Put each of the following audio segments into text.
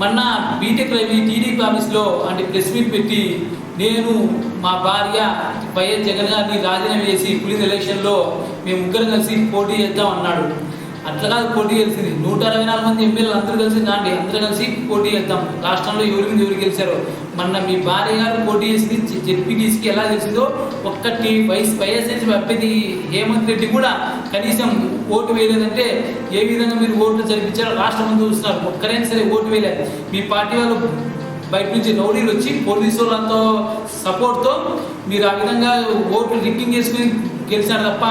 మొన్న BTech Ravi TDP ఆఫీస్లో అంటే ప్రెస్ మీట్ పెట్టి నేను మా భార్య వైఎస్ జగన్ గారిని రాజీనామా చేసి పులిస్ ఎలక్షన్లో మేము ముగ్గురు కలిసి పోటీ చేద్దాం అన్నాడు. అట్లా కాదు పోటీ గెలిచింది. నూట అరవై నాలుగు మంది ఎమ్మెల్యేలు అందరూ కలిసి నాండి అందరూ కలిసి పోటీ చేద్దాం. రాష్ట్రంలో ఎవరికి మీద ఎవరు గెలిచారో. మొన్న మీ భార్య గారు పోటీ చేసింది జెడ్పీటీసీకి ఎలా తెలిసిందో ఒక్కటి వైఎస్ వైఎస్ఎస్సీ అభ్యర్థి హేమంత్ రెడ్డి కూడా కనీసం ఓటు వేయలేదంటే ఏ విధంగా మీరు ఓట్లు జరిపించారో రాష్ట్రం ముందు చూస్తున్నారు. ఒక్కరైనా సరే ఓటు వేయలేదు మీ పార్టీ వాళ్ళు బయట నుంచి రౌడీలు వచ్చి పోలీసు వాళ్ళతో సపోర్ట్తో మీరు ఆ విధంగా ఓట్లు రిక్కింగ్ చేసుకుని గెలిచారు తప్ప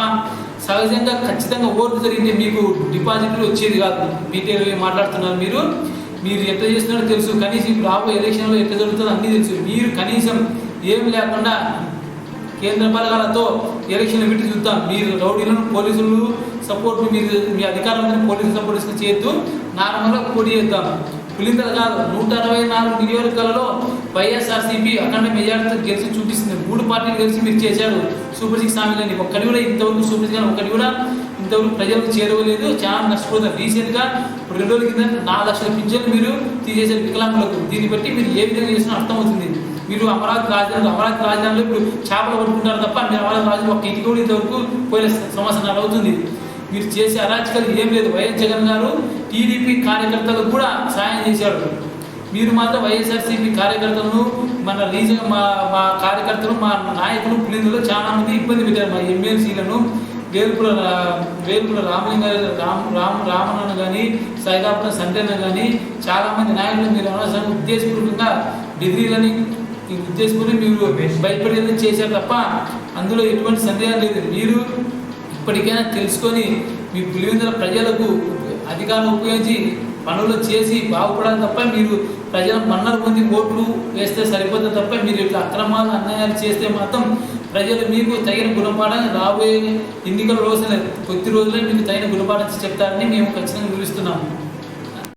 సహజంగా ఖచ్చితంగా ఓట్లు జరిగితే మీకు డిపాజిట్లు వచ్చేది కాదు. మీతో మాట్లాడుతున్నారు మీరు? మీరు ఎట్లా చేస్తున్నారో తెలుసు. కనీసం ఇప్పుడు రాబోయే ఎలక్షన్లో ఎట్లా జరుగుతుందో అన్నీ తెలుసు. మీరు కనీసం ఏం లేకుండా కేంద్ర బలగాలతో ఎలక్షన్లు పెట్టి చూద్దాం. మీరు రౌడీలను పోలీసులు సపోర్ట్ మీరు మీ అధికారులందరూ పోలీసులు సపోర్ట్ చేయొద్దు నార్మల్గా పోటీ చేద్దాం. పులింతలు కాదు నూట అరవై నాలుగు నియోజకవర్గాలలో వైఎస్ఆర్సీపీ అఖండ మెజార్టీతో గెలిచి చూపిస్తుంది. మూడు పార్టీలు గెలిచి మీరు చేశారు. సూపర్ సిక్స్ హామీలని ఒక్కటి కూడా ఇంతవరకు సూపర్ సిక్స్ ఒక్కటి కూడా ఇంతవరకు ప్రజలకు చేరవలేదు. చాలా నష్టపోతారు. రీసెంట్గా ఇప్పుడు రెండు రోజుల కింద నాలుగు లక్షల పింఛన్లు మీరు తీసేసారు వికలాంగులకు. దీన్ని బట్టి మీరు ఏ విధంగా చేసినా అర్థమవుతుంది. మీరు అమరావతి రాజధాని అమరావతి రాజధానిలో ఇప్పుడు చేపలు పట్టుకుంటారు తప్ప మీరు అమరావతి రాజధాని ఒక ఇంటికి కూడా ఇంతవరకు పోయిన సంవత్సరాలు అవుతుంది మీరు చేసే అరాచకాలు ఏం లేదు. వైఎస్ జగన్ గారు టీడీపీ కార్యకర్తలకు కూడా సాయం చేశాడు మీరు మాత్రం వైఎస్ఆర్సీపీ కార్యకర్తలను మన రీజన్ మా మా కార్యకర్తలు మా నాయకులు పులిందులో చాలా మంది ఇబ్బంది పెట్టారు. మా ఎమ్మెల్సీలను వేలుపుల వేలుపుల రామలింగ రామ్ రామ్ రామన్న కానీ సైదాపురం సంజయన కానీ చాలా మంది నాయకులు మీరు అనవసరంగా ఉద్దేశపూర్వకంగా డిగ్రీలని ఉద్దేశపూర్వకంగా మీరు భయపడేది చేశారు తప్ప అందులో ఎటువంటి సందేహం లేదు. మీరు ఇప్పటికైనా తెలుసుకొని మీ పులివెందుల ప్రజలకు అధికారం ఉపయోగించి పనులు చేసి బాగుపడాలి తప్ప మీరు ప్రజల మన్నలు పొంది ఓట్లు వేస్తే సరిపోతుంది తప్ప మీరు ఇట్లా అక్రమాలు అన్యాయాలు చేస్తే మాత్రం ప్రజలు మీకు తగిన గుణపాఠాన్ని రాబోయే ఎన్నికల రోజున కొద్ది రోజులే మీకు తగిన గుణపాఠం చెప్తారని మేము ఖచ్చితంగా వివరిస్తున్నాము.